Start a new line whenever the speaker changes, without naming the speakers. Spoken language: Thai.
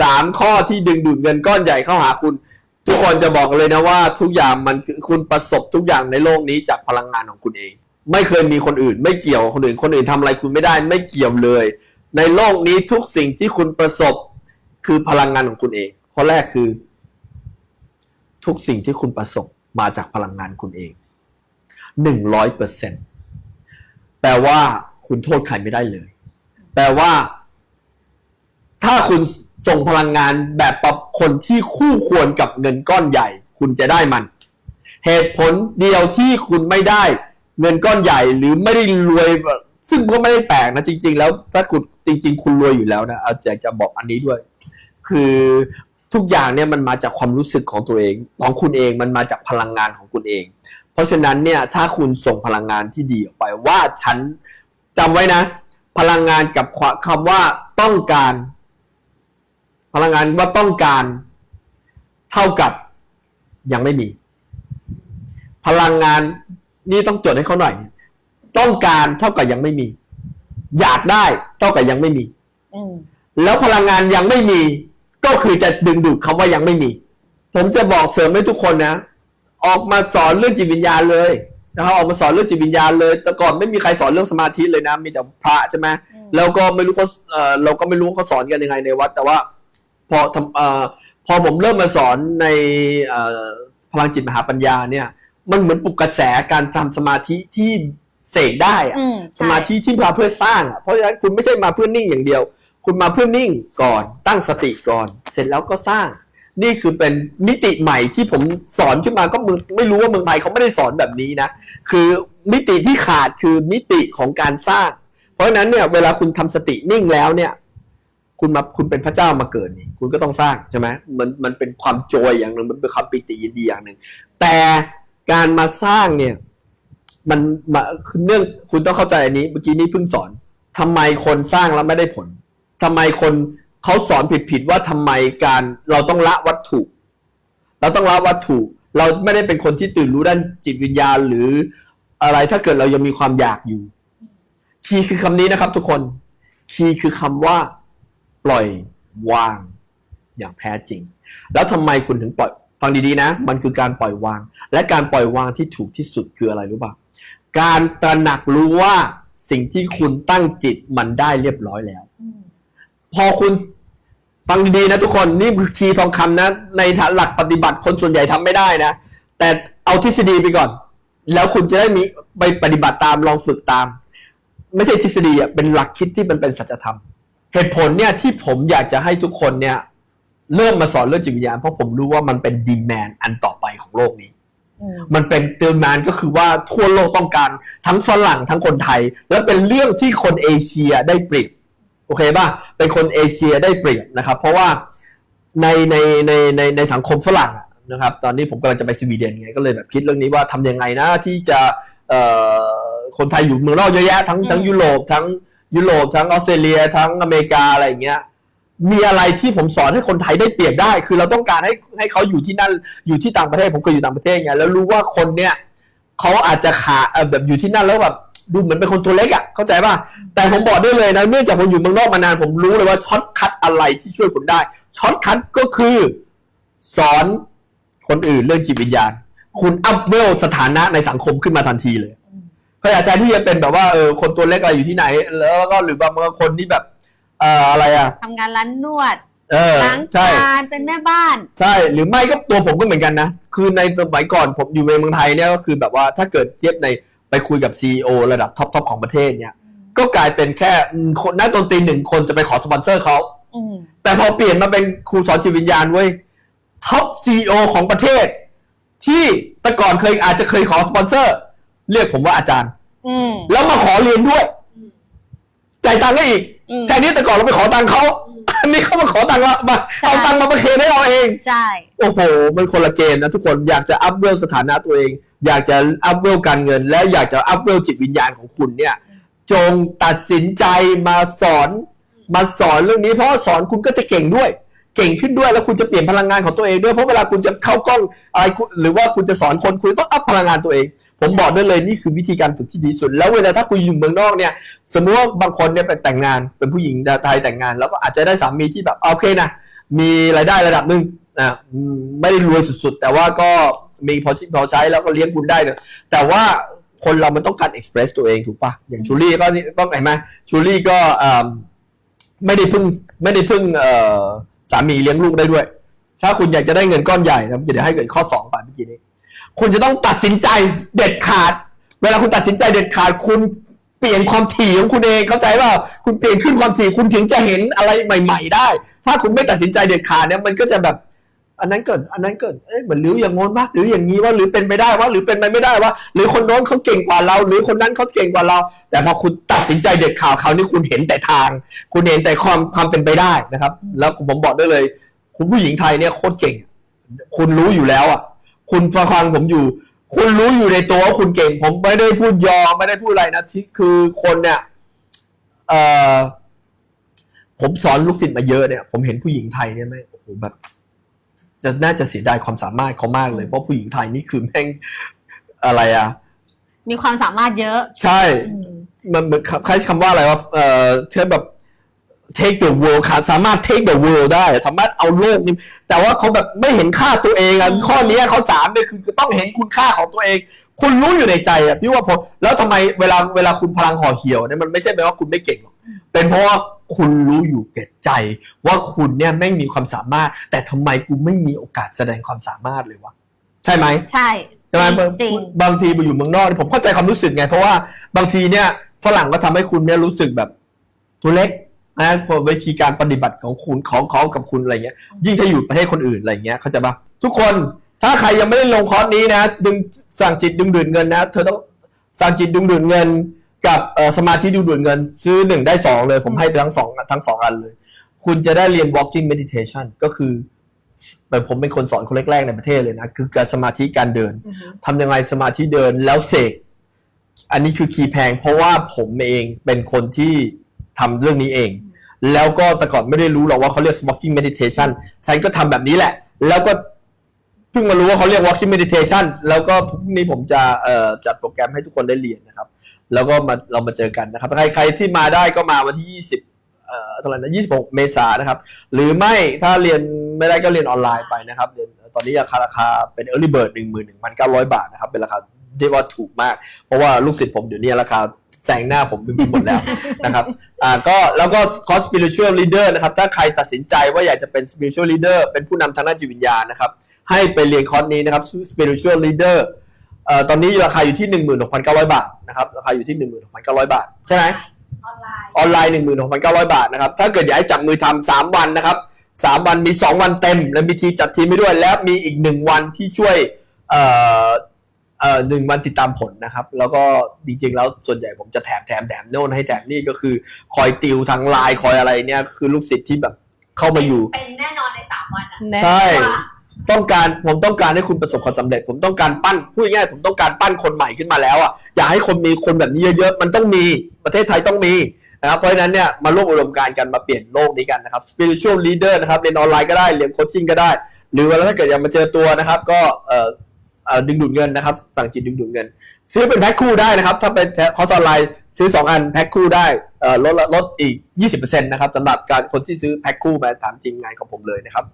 สามข้อที่ดึงดูดเงินก้อนใหญ่เข้าหาคุณ ทุกคนจะบอกเลยนะว่าทุกอย่างมันคือคุณประสบทุกอย่างในโลกนี้จากพลังงานของคุณเอง ไม่เคยมีคนอื่น ไม่เกี่ยวคนอื่น คนอื่นทำอะไรคุณไม่ได้ไม่เกี่ยวเลย ในโลกนี้ทุกสิ่งที่คุณประสบคือพลังงานของคุณเอง ข้อแรกคือ ทุกสิ่งที่คุณประสบมาจากพลังงานคุณเองหนึ่งร้อยเปอร์เซ็นแปลว่าคุณโทษใครไม่ได้เลย แปลว่า ถ้าคุณส่งพลังงานแบบปรับคนที่คู่ควรกับเงินก้อนใหญ่ คุณจะได้มัน เหตุผลเดียวที่คุณไม่ได้เงินก้อนใหญ่หรือไม่ได้รวย ซึ่งก็ไม่ได้แปลกนะจริง ๆ แล้วถ้าคุณจริง ๆ คุณรวยอยู่แล้วนะเอาจะจะบอกอันนี้ด้วย คือทุกอย่างเนี่ยมันมาจากความรู้สึกของตัวเอง ของคุณเองมันมาจากพลังงานของคุณเอง เพราะฉะนั้นเนี่ยถ้าคุณส่งพลังงานที่ดีออกไปว่าฉันจำไว้นะ พลังงานกับคำว่าต้องการ พลังงานว่าต้องการเท่ากับยังไม่มี พลังงานนี่ต้องจดให้เขาหน่อย ต้องการเท่ากับยังไม่มี อยากได้เท่ากับยังไม่มี
อืม
แล้วพลังงานยังไม่มี ก็คือจะดึงดูดคำว่ายังไม่มี ผมจะบอกเสริมให้ทุกคนนะ ออกมาสอนเรื่องจิตวิญญาณเลยนะครับออกมาสอนเรื่องจิตวิญญาณเลย แต่ก่อนไม่มีใครสอนเรื่องสมาธิเลยนะ มีแต่พระใช่ไหม
อืม
แล้วก็ไม่รู้เขาเออเราก็ไม่รู้ว่าเขาสอนกันยังไงในวัด แต่ว่า พอทำเอ่อพอผมเริ่มมาสอนในเอ่อพลังจิตมหาปัญญาเนี่ย มันเหมือนปลุกกระแสการทำสมาธิที่เสกได้อะ
อืม
สมาธิที่มาเพื่อสร้างอะเพราะฉะนั้นคุณไม่ใช่มาเพื่อนิ่งอย่างเดียว คุณมาเพื่อนิ่งก่อนตั้งสติก่อน เสร็จแล้วก็สร้าง นี่คือเป็นมิติใหม่ที่ผมสอนขึ้นมาก็มึงไม่รู้ว่าเมืองไทยเขาไม่ได้สอนแบบนี้นะ คือมิติที่ขาดคือมิติของการสร้าง เพราะฉะนั้นเนี่ยเวลาคุณทำสตินิ่งแล้วเนี่ย คุณมาคุณเป็นพระเจ้ามาเกิดนี่คุณก็ต้องสร้างใช่ไหมมันมันเป็นความโจยอย่างหนึ่งมันเป็นความปิติยินดีอย่างหนึ่งแต่การมาสร้างเนี่ยมันมาคือเรื่องคุณต้องเข้าใจอันนี้เมื่อกี้นี้เพิ่งสอนทำไมคนสร้างแล้วไม่ได้ผลทำไมคนเขาสอนผิดๆว่าทำไมการเราต้องละวัตถุ เราต้องละวัตถุ เราไม่ได้เป็นคนที่ตื่นรู้ด้านจิตวิญญาณหรืออะไรถ้าเกิดเรายังมีความอยากอยู่ คีย์คือคำนี้นะครับทุกคน คีย์คือคำว่า ปล่อยวางอย่างแท้จริง แล้วทำไมคุณถึงปล่อยฟังดีๆนะ มันคือการปล่อยวาง และการปล่อยวางที่ถูกที่สุดคืออะไรรู้ป่ะการตระหนักรู้ว่าสิ่งที่คุณตั้งจิตมันได้เรียบร้อยแล้ว พอคุณฟังดีๆนะทุกคนนี่คือคีย์ทองคำนะ ในหลักปฏิบัติคนส่วนใหญ่ทำไม่ได้นะ แต่เอาทฤษฎีไปก่อน แล้วคุณจะได้มีไปปฏิบัติตามลองฝึกตาม ไม่ใช่ทฤษฎีอะเป็นหลักคิดที่มันเป็นสัจธรรม เหตุผลเนี่ยที่ผมอยากจะให้ทุกคนเนี่ยเริ่มมาสอนเรื่องจิตวิญญาณเพราะผมรู้ว่ามันเป็นดีแมนอันต่อไปของโลกนี้
มั
นเป็นเติมแมนก็คือว่าทั่วโลกต้องการทั้งฝรั่งทั้งคนไทย และเป็นเรื่องที่คนเอเชียได้เปรียบโอเคป่ะเป็นคนเอเชียได้เปรียบนะครับ เพราะว่าในในในในในสังคมฝรั่งนะครับตอนนี้ผมกำลังจะไปสวีเดนไงก็เลยแบบคิดเรื่องนี้ว่าทำยังไงนะที่จะเอ่อคนไทยอยู่เมืองนอกเยอะแยะทั้งทั้งยุโรปทั้ง ยุโรปทั้งออสเตรเลียทั้งอเมริกาอะไรอย่างเงี้ยมีอะไรที่ผมสอนให้คนไทยได้เปรียบได้ คือเราต้องการให้ให้เขาอยู่ที่นั่นอยู่ที่ต่างประเทศผมเคยอยู่ต่างประเทศไงแล้วรู้ว่าคนเนี้ยเขาอาจจะขาแบบอยู่ที่นั่นแล้วแบบดูเหมือนเป็นคนตัวเล็กอะ่ะเข้าใจป่ะแต่ผมบอกได้เลยนะเนื่องจากผมอยู่เมืองนอกมานานผมรู้เลยว่าช็อตคัดอะไรที่ช่วยคุณได้ช็อตคัดก็คือสอนคนอื่นเรื่องจิตวิญญาณ คุณอัพเวลสถานะในสังคมขึ้นมาทันทีเลย ขาอยากจะที่จะเป็นแบบว่าเออคนตัวเล็กอะไรอยู่ที่ไหน แล้วก็หรือบางคนที่แบบเอ่ออะไรอะ
ทำงานร้านนวด
เออ
ล้าง
ใช่
จานเป็นแม่บ้าน
ใช่หรือไม่ก็ตัวผมก็เหมือนกันนะ คือในสมัยก่อนผมอยู่ในเมืองไทยเนี่ยก็คือแบบว่าถ้าเกิดเทียบในไปคุยกับซีอระดับท็อปทอปของประเทศเนี่ย ก็กลายเป็นแค่อืมคนนักดนตรีหนึ่งคนจะไปขอสปอนเซอร์เขา
อืม
แต่พอเปลี่ยนมาเป็นครูสอนจิตวิญญาณเว้ยท็อปซีอของประเทศ ที่แต่ก่อนเคยอาจจะเคยขอสปอนเซอร์ เรียกผมว่าอาจารย์
อืม
แล้วมาขอเรียนด้วยจ่ายตังค์ให้อีก
อืม
แทนที่แต่ก่อนเราไปขอตังค์เขาอันนี้เขามาขอตังค์เรามาเอาตังค์มาประเคนให้เราเอง
ใช่
โอ้โห มันคนละเกมนะทุกคนอยากจะอัพเวลสถานะตัวเอง อยากจะอัพเวลการเงิน และอยากจะอัพเวลจิตวิญญาณของคุณเนี่ย จงตัดสินใจมาสอน มาสอนเรื่องนี้เพราะว่าสอนคุณก็จะเก่งด้วย เก่งขึ้นด้วยแล้วคุณจะเปลี่ยนพลังงานของตัวเองด้วยเพราะเวลาคุณจะเข้ากล้องอะไรคุณหรือว่าคุณจะสอนคนคุณต้องอัพพลังงานตัวเอง ผมบอกได้เลยนี่คือวิธีการฝึกที่ดีสุด แล้วเวลาถ้าคุณอยู่เมืองนอกเนี่ย สมมติว่าบางคนเนี่ยไปแต่งงานเป็นผู้หญิงไทยแต่งงาน แล้วก็อาจจะได้สามีที่แบบโอเคนะมีรายได้ระดับหนึ่งนะไม่ได้รวยสุดๆ แต่ว่าก็มีพอชิพอใช้แล้วก็เลี้ยงคุณได้เนี่ยแต่ว่าคนเรามันต้องการเอ็กเพรสตัวเองถูกปะอย่างชูรี่ก็ต้องเห็นไหมชูรี่ก็ไม่ได้พึ่งไม่ได้พึ่งสามีเลี้ยงลูกได้ด้วย ถ้าคุณอยากจะได้เงินก้อนใหญ่นะเดี๋ยวให้เกิดข้อสองไปเมื่อกี้นี้ คุณจะต้องตัดสินใจเด็ดขาด เวลาคุณตัดสินใจเด็ดขาด คุณเปลี่ยนความถี่ของคุณเองเข้าใจว่าคุณเปลี่ยนขึ้นความถี่คุณถึงจะเห็นอะไรใหม่ ๆ ได้ ถ้าคุณไม่ตัดสินใจเด็ดขาดเนี่ยมันก็จะแบบ อันนั้นเกิด อันนั้นเกิดเอ๊ะเหมือนหรืออย่างงนวะหรืออย่างนี้ว่าหรือเป็นไปได้ว่าหรือเป็นไปไม่ได้ว่า หรือคนโน้นเขาเก่งกว่าเรา หรือคนนั้นเขาเก่งกว่าเรา แต่พอคุณตัดสินใจเด็ดขาดเขานี่คุณเห็นแต่ทาง คุณเห็นแต่ความความเป็นไปได้นะครับ แล้วผมบอกได้เลย คุณผู้หญิงไทยเนี่ยโคตรเก่ง คุณรู้อยู่แล้วอะ คุณฟังผมอยู่ คุณรู้อยู่ในตัวว่าคุณเก่ง ผมไม่ได้พูดยอไม่ได้พูดอะไรนะที่คือคนเนี่ยเอ่อผมสอนลูกศิษย์มาเยอะเนี่ย ผมเห็นผู้หญิงไทยเนี่ยแม่งโอ้โหแบบ จะน่าจะเสียดายความสามารถเขามากเลย เพราะผู้หญิงไทยนี่คือแม่งอะไรอะ
มีความสามารถเยอะ
ใช่
อืม
มันมันใช้คำว่าอะไรว่าเอ่อเธอแบบ take the world ค่ะสามารถ take the world ได้ สามารถเอาโลกนี้แต่ว่าเขาแบบไม่เห็นค่าตัวเองอะ
อืม
ข้อนี้ข้อสามเนี่ยคือต้องเห็นคุณค่าของตัวเอง คุณรู้อยู่ในใจอะพี่ว่าผมแล้วทำไมเวลาเวลาคุณพลังห่อเหี่ยวเนี่ยมันไม่ใช่แปลว่าคุณไม่เก่งหรอกเป็นเพราะว่าคุณรู้อยู่แก่ใจ ว่าคุณเนี่ยไม่งมีความสามารถ แต่ทำไมกูไม่มีโอกาสแสดงความสามารถเลยวะใช่ไหม
ใช่
ใช่ไหม
จริง
บางทีไปอยู่เมืองนอกเนี่ยผมเข้าใจความรู้สึกไงเพราะว่าบางทีเนี่ยฝรั่งก็ทำให้คุณเนี่ยรู้สึกแบบตัวเล็ก นะวิธีการปฏิบัติของคุณของเขากับคุณอะไรเงี้ย ยิ่งถ้าอยู่ประเทศคนอื่นอะไรเงี้ยเข้าใจปะทุกคนถ้าใครยังไม่ได้ลงคอร์สนี้นะ ดึงสั่งจิตดึงดูดเงินนะ เธอต้องสั่งจิตดึงดูดเงิน กับเอ่อสมาธิดึงดูดเงิน ซื้อหนึ่งได้สองเลย ผมให้ไปทั้งสองทั้งสองอันเลย คุณจะได้เรียน walking meditation ก็คือแบบผมเป็นคนสอนคนแรกๆในประเทศเลยนะ คือการสมาธิการเดิน
อือฮึ
ทำยังไงสมาธิเดินแล้วเสกอันนี้คือคีย์แพง เพราะว่าผมเองเป็นคนที่ ทำเรื่องนี้เอง แล้วก็แต่ก่อนไม่ได้รู้หรอกว่าเขาเรียก walking meditation ฉันก็ทำแบบนี้แหละ แล้วก็เพิ่งมารู้ว่าเขาเรียก walking meditation แล้วก็พรุ่งนี้ผมจะจัดโปรแกรมให้ทุกคนได้เรียนนะครับ แล้วก็มาเรามาเจอกันนะครับ ใครใครที่มาได้ก็มาวันที่ 20เอ่อเท่าไหร่นะ26 เมษายนนะครับ หรือไม่ถ้าเรียนไม่ได้ก็เรียนออนไลน์ไปนะครับเรียนตอนนี้ราคาราคาเป็น early bird 11,900 บาทนะครับ เป็นราคาที่ว่าถูกมาก เพราะว่าลูกศิษย์ผมเดี๋ยวนี้ราคา แซงหน้าผมไปหมดแล้วนะครับอ่าก็แล้วก็คอร์ส spiritual leader นะครับถ้าใครตัดสินใจว่าอยากจะเป็น spiritual leader เป็นผู้นำทางด้านจิตวิญญาณนะครับให้ไปเรียนคอร์สนี้นะครับ spiritual leader เอ่อตอนนี้ราคาอยู่ที่ 16,900 บาทนะครับราคาอยู่ที่ 16,900 บาท ใช่ไหม
ออนไลน์
ออนไลน์ 16,900 บาทนะครับถ้าเกิดอยากให้จับมือทำสามวันนะครับสามวันมี2วันเต็ม และมีทีมจัดทีมไปด้วย และมีอีก1วันที่ช่วยเอ่อ เอ่อหนึ่งวันติดตามผลนะครับ แล้วก็จริงๆ แล้วส่วนใหญ่ผมจะแถมแถมแถมโน่นให้แถมนี่ก็คือคอยติวทางไลน์คอยอะไรเนี่ยคือลูกศิษย์ที่แบบเข้ามาอยู่
เป็นแน่นอนในสามวันอะ
แน่
ใช่
ว่า
ต้องการผมต้องการให้คุณประสบความสำเร็จ ผมต้องการปั้นพูดง่ายๆผมต้องการปั้นคนใหม่ขึ้นมาแล้วอะอยากให้คนมีคนแบบนี้เยอะๆมันต้องมีประเทศไทยต้องมีนะครับเพราะฉะนั้นเนี่ยมาร่วมอุดมการณ์กันมาเปลี่ยนโลกนี้กันนะครับ spiritual leader นะครับเรียนออนไลน์ก็ได้เรียนโคชชิ่งก็ได้ หรือว่าถ้าเกิดอยากมาเจอตัวนะครับ ก็เอ่อเอ่อ ดึงดูดเงินนะครับ สั่งจิตดึงดูดเงิน ซื้อเป็นแพ็คคู่ได้นะครับ ถ้าเป็นคอร์สออนไลน์ซื้อ 2 อันแพ็คคู่ได้เอ่อลดลดอีก 20%นะครับสำหรับการคนที่ซื้อแพ็คคู่มาถามทีมงานของผมเลยนะครับ